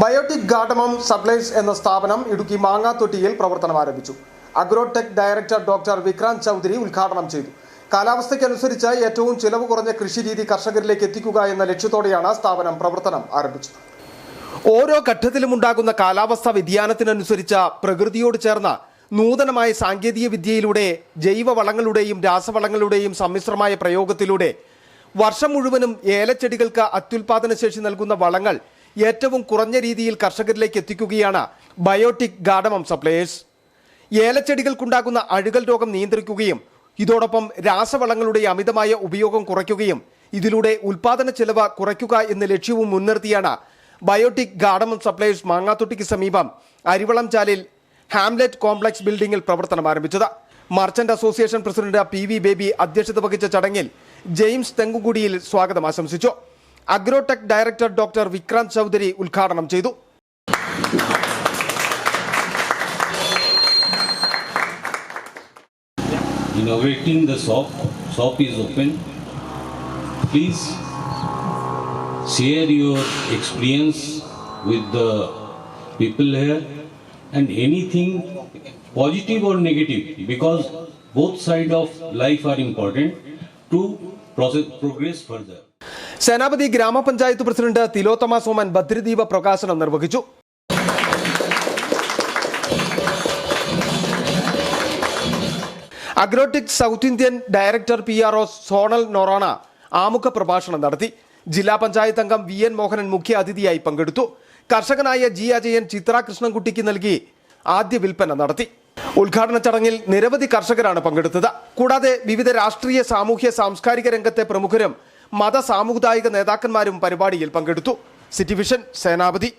Biotic ഗാഡമം supplies എന്ന സ്ഥാപനം ഇടുക്കി മാങ്ങാത്തൊട്ടിയിൽ പ്രവർത്തനം ആരംഭിച്ചു. Agrotech director doctor Vikrant Chaudhary ഉദ്ഘാടനം ചെയ്തു. കാലാവസ്ഥയ്ക്കനുസരിച്ച് ഏറ്റവും ചിലവ് കുറഞ്ഞ കൃഷിരീതി കർഷകരിലേക്ക് എത്തിക്കുക എന്ന ലക്ഷ്യത്തോടെയാണ് സ്ഥാപനം പ്രവർത്തനം ആരംഭിച്ചത്. ഓരോ ഘട്ടത്തിലും ഉണ്ടാകുന്ന കാലാവസ്ഥാ വ്യതിയാനത്തിനനുസരിച്ച് പ്രകൃതിയോട് ചേർന്ന നൂതനമായ സാങ്കേതിക വിദ്യയിലൂടെ ജൈവവളങ്ങളുടെയും രാസവളങ്ങളുടെയും സമ്മിശ്രമായ പ്രയോഗത്തിലൂടെ വർഷം മുഴുവനും ഏലച്ചെടികൾക്ക് അത്യുൽപാദന ശേഷി നൽകുന്ന വളങ്ങൾ ഏറ്റവും കുറഞ്ഞ രീതിയിൽ കർഷകരിലേക്ക് എത്തിക്കുകയാണ് ബയോട്ടിക് ഗാഡമം സപ്ലയേഴ്സ്. ഏലച്ചെടികൾക്കുണ്ടാകുന്ന അഴുകൽ രോഗം നിയന്ത്രിക്കുകയും ഇതോടൊപ്പം രാസവളങ്ങളുടെ അമിതമായ ഉപയോഗം കുറയ്ക്കുകയും ഇതിലൂടെ ഉൽപാദന ചെലവ് കുറയ്ക്കുക എന്ന ലക്ഷ്യവും മുൻനിർത്തിയാണ് ബയോട്ടിക് ഗാഡമം സപ്ലൈസ് മാങ്ങാത്തൊട്ടിക്ക് സമീപം അരിവളം ചാലിൽ ഹാംലെറ്റ് കോംപ്ലക്സ് ബിൽഡിംഗിൽ പ്രവർത്തനം ആരംഭിച്ചത്. Merchant association president P Baby അധ്യക്ഷത വഹിച്ച ചടങ്ങിൽ ജെയിംസ് തെങ്കുകുടിയിൽ സ്വാഗതം ആശംസിച്ചു. Agrotech director doctor Vikrant Chaudhary ഉദ്ഘാടനം ചെയ്തു inaugurating the shop. Shop is open. Please share your experience with the people here and anything positive or negative because both sides of life are important to process, progress further. സേനാപതി ഗ്രാമപഞ്ചായത്ത് president Tilottama Soman ഭദ്രദീപ പ്രകാശനം നിർവഹിച്ചു. Agrotech South Indian director P R O zonal Noronha ആമുഖ പ്രഭാഷണം നടത്തി. ജില്ലാ പഞ്ചായത്ത് അംഗം V N Mohanan മുഖ്യ അതിഥിയായി പങ്കെടുത്തു. കർഷകനായ ജി അജയൻ ചിത്ര കൃഷ്ണൻകുട്ടിക്ക് നൽകി ആദ്യ വിൽപ്പന നടത്തി. ഉദ്ഘാടന ചടങ്ങിൽ നിരവധി കർഷകരാണ് പങ്കെടുത്തത്. കൂടാതെ വിവിധ രാഷ്ട്രീയ സാമൂഹ്യ സാംസ്കാരിക രംഗത്തെ പ്രമുഖരും മത സാമുദായിക നേതാക്കന്മാരും പരിപാടിയിൽ പങ്കെടുത്തു. City Vision Senapati.